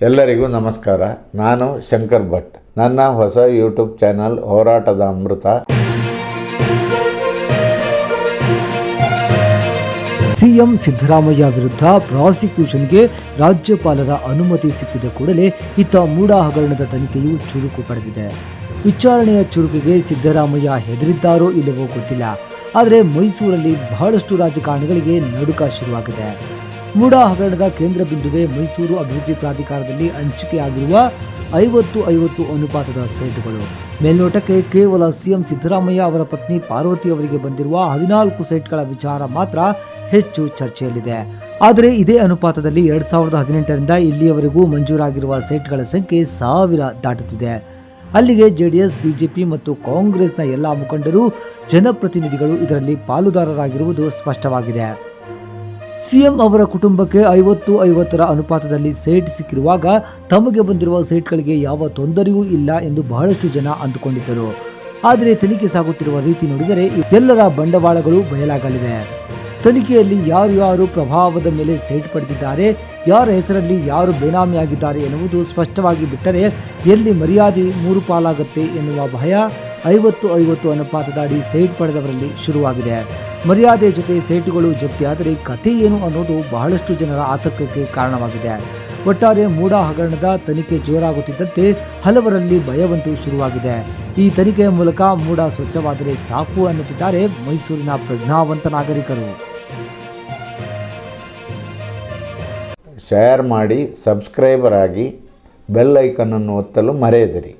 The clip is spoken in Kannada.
ಎಲ್ಲರಿಗೂ ನಮಸ್ಕಾರ. ನಾನು ಶಂಕರ್ ಭಟ್. ನನ್ನ ಹೊಸ ಯೂಟ್ಯೂಬ್ ಚಾನಲ್ ಹೋರಾಟದ ಅಮೃತ. ಸಿಎಂ ಸಿದ್ದರಾಮಯ್ಯ ವಿರುದ್ಧ ಪ್ರಾಸಿಕ್ಯೂಷನ್ಗೆ ರಾಜ್ಯಪಾಲರ ಅನುಮತಿ ಸಿಕ್ಕಿದ ಕೂಡಲೇ ಇತ್ತ ಮೂಡಾ ಹಗರಣದ ತನಿಖೆಯು ಚುರುಕು ಪಡೆದಿದೆ. ವಿಚಾರಣೆಯ ಚುರುಕಿಗೆ ಸಿದ್ದರಾಮಯ್ಯ ಹೆದರಿದ್ದಾರೋ ಇಲ್ಲವೋ ಗೊತ್ತಿಲ್ಲ. ಆದರೆ ಮೈಸೂರಲ್ಲಿ ಬಹಳಷ್ಟು ರಾಜಕಾರಣಿಗಳಿಗೆ ನಡುಕ ಶುರುವಾಗಿದೆ. ಮೂಡಾ ಹಗರಣದ ಕೇಂದ್ರ ಬಿಂದುವೆ ಮೈಸೂರು ಅಭಿವೃದ್ಧಿ ಪ್ರಾಧಿಕಾರದಲ್ಲಿ ಹಂಚಿಕೆಯಾಗಿರುವ ಐವತ್ತು ಐವತ್ತು ಅನುಪಾತದ ಸೈಟ್ಗಳು. ಮೇಲ್ನೋಟಕ್ಕೆ ಕೇವಲ ಸಿಎಂ ಸಿದ್ದರಾಮಯ್ಯ ಅವರ ಪತ್ನಿ ಪಾರ್ವತಿ ಅವರಿಗೆ ಬಂದಿರುವ ಹದಿನಾಲ್ಕು ಸೈಟ್ಗಳ ವಿಚಾರ ಮಾತ್ರ ಹೆಚ್ಚು ಚರ್ಚೆಯಲ್ಲಿದೆ. ಆದರೆ ಇದೇ ಅನುಪಾತದಲ್ಲಿ ಎರಡ್ ಸಾವಿರದ ಹದಿನೆಂಟರಿಂದ ಇಲ್ಲಿಯವರೆಗೂ ಮಂಜೂರಾಗಿರುವ ಸೈಟ್ಗಳ ಸಂಖ್ಯೆ ಸಾವಿರ ದಾಟುತ್ತಿದೆ. ಅಲ್ಲಿಗೆ ಜೆಡಿಎಸ್, ಬಿಜೆಪಿ ಮತ್ತು ಕಾಂಗ್ರೆಸ್ನ ಎಲ್ಲ ಮುಖಂಡರು, ಜನಪ್ರತಿನಿಧಿಗಳು ಇದರಲ್ಲಿ ಪಾಲುದಾರರಾಗಿರುವುದು ಸ್ಪಷ್ಟವಾಗಿದೆ. ಸಿಎಂ ಅವರ ಕುಟುಂಬಕ್ಕೆ ಐವತ್ತು ಐವತ್ತರ ಅನುಪಾತದಲ್ಲಿ ಸೈಟ್ ಸಿಕ್ಕಿರುವಾಗ ತಮಗೆ ಬಂದಿರುವ ಸೇಟ್ಗಳಿಗೆ ಯಾವ ತೊಂದರೆಯೂ ಇಲ್ಲ ಎಂದು ಬಹಳಷ್ಟು ಜನ ಅಂದುಕೊಂಡಿದ್ದರು. ಆದರೆ ತನಿಖೆ ಸಾಗುತ್ತಿರುವ ರೀತಿ ನೋಡಿದರೆ ಎಲ್ಲರ ಬಂಡವಾಳಗಳು ಬಯಲಾಗಲಿವೆ. ತನಿಖೆಯಲ್ಲಿ ಯಾರು ಯಾರು ಪ್ರಭಾವದ ಮೇಲೆ ಸೈಟ್ ಪಡೆದಿದ್ದಾರೆ, ಯಾರ ಹೆಸರಲ್ಲಿ ಯಾರು ಬೇನಾಮಿಯಾಗಿದ್ದಾರೆ ಎನ್ನುವುದು ಸ್ಪಷ್ಟವಾಗಿ ಬಿಟ್ಟರೆ ಎಲ್ಲಿ ಮರ್ಯಾದೆ ಮೂರು ಪಾಲಾಗುತ್ತೆ ಎನ್ನುವ ಭಯ ಐವತ್ತು ಐವತ್ತು ಅನುಪಾತದ ಅಡಿ ಸೈಟ್ ಪಡೆದವರಲ್ಲಿ ಶುರುವಾಗಿದೆ. ಮರ್ಯಾದೆ ಜೊತೆ ಸೇಟುಗಳು ಜಪ್ತಿಯಾದರೆ ಕಥೆ ಏನು ಅನ್ನೋದು ಬಹಳಷ್ಟು ಜನರ ಆತಂಕಕ್ಕೆ ಕಾರಣವಾಗಿದೆ. ಒಟ್ಟಾರೆ ಮೂಡ ಹಗರಣದ ತನಿಖೆ ಜೋರಾಗುತ್ತಿದ್ದಂತೆ ಹಲವರಲ್ಲಿ ಭಯವಂತೂ ಶುರುವಾಗಿದೆ. ಈ ತನಿಖೆಯ ಮೂಲಕ ಮೂಡ ಸ್ವಚ್ಛವಾದರೆ ಸಾಕು ಅನ್ನುತ್ತಿದ್ದಾರೆ ಮೈಸೂರಿನ ಪ್ರಜ್ಞಾವಂತ ನಾಗರಿಕರು. ಶೇರ್ ಮಾಡಿ ಸಬ್ಸ್ಕ್ರೈಬರ್ ಆಗಿ ಬೆಲ್ ಐಕನನ್ನು ಒತ್ತಲು ಮರೆಯದಿರಿ.